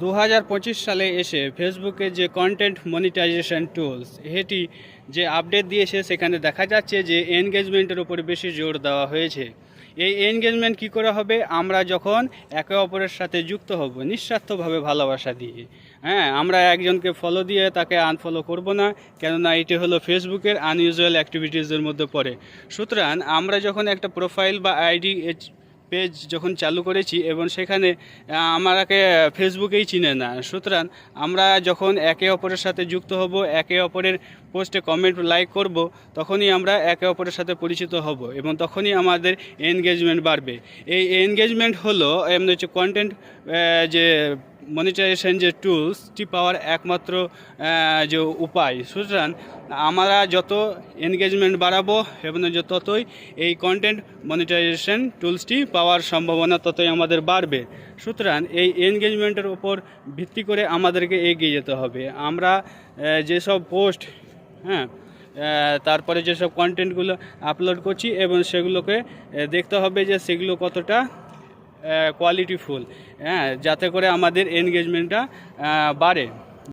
দু হাজার পঁচিশ সালে এসে ফেসবুকে যে কন্টেন্ট মনিটাইজেশন টুলস এটি যে আপডেট দিয়েছে সেখানে দেখা যাচ্ছে যে এনগেজমেন্টের উপরে বেশি জোর দেওয়া হয়েছে। এই এনগেজমেন্ট কি করে হবে? আমরা যখন একে অপরের সাথে যুক্ত হব, নিঃস্বার্থভাবে ভালোবাসা দিয়ে। হ্যাঁ আমরা একজনকে ফলো দিয়ে তাকে আনফলো করব না, কেননা এটি হলো ফেসবুকের আনইউজুয়াল অ্যাক্টিভিটিসের মধ্যে পড়ে। সুতরাং আমরা যখন একটা প্রোফাইল বা আইডি পেজ যখন চালু করেছি এবং সেখানে আমাকে ফেসবুকেই চিনে না। সুতরাং আমরা যখন একে অপরের সাথে যুক্ত হব, একে অপরের পোস্টে কমেন্ট লাইক করব, তখনই আমরা একে অপরের সাথে পরিচিত হব এবং তখনই আমাদের এনগেজমেন্ট বাড়বে। এই এনগেজমেন্ট হলো, এমনি হচ্ছে কন্টেন্ট যে মনিটাইজেশন যে টুলসটি পাওয়ার একমাত্র যে উপায়। সুতরাং আমরা যত এনগেজমেন্ট বাড়াবো, এবং যে ততই এই কন্টেন্ট মনিটাইজেশন টুলসটি পাওয়ার সম্ভাবনা ততই আমাদের বাড়বে। সুতরাং এই এনগেজমেন্টের উপর ভিত্তি করে আমাদেরকে এগিয়ে যেতে হবে। আমরা যেসব পোস্ট হ্যাঁ তারপরে যেসব কন্টেন্টগুলো আপলোড করছি, এবং সেগুলোকে দেখতে হবে যে সেগুলো কতটা কোয়ালিটিফুল হ্যাঁ যাতে করে আমাদের এনগেজমেন্টটা বাড়ে।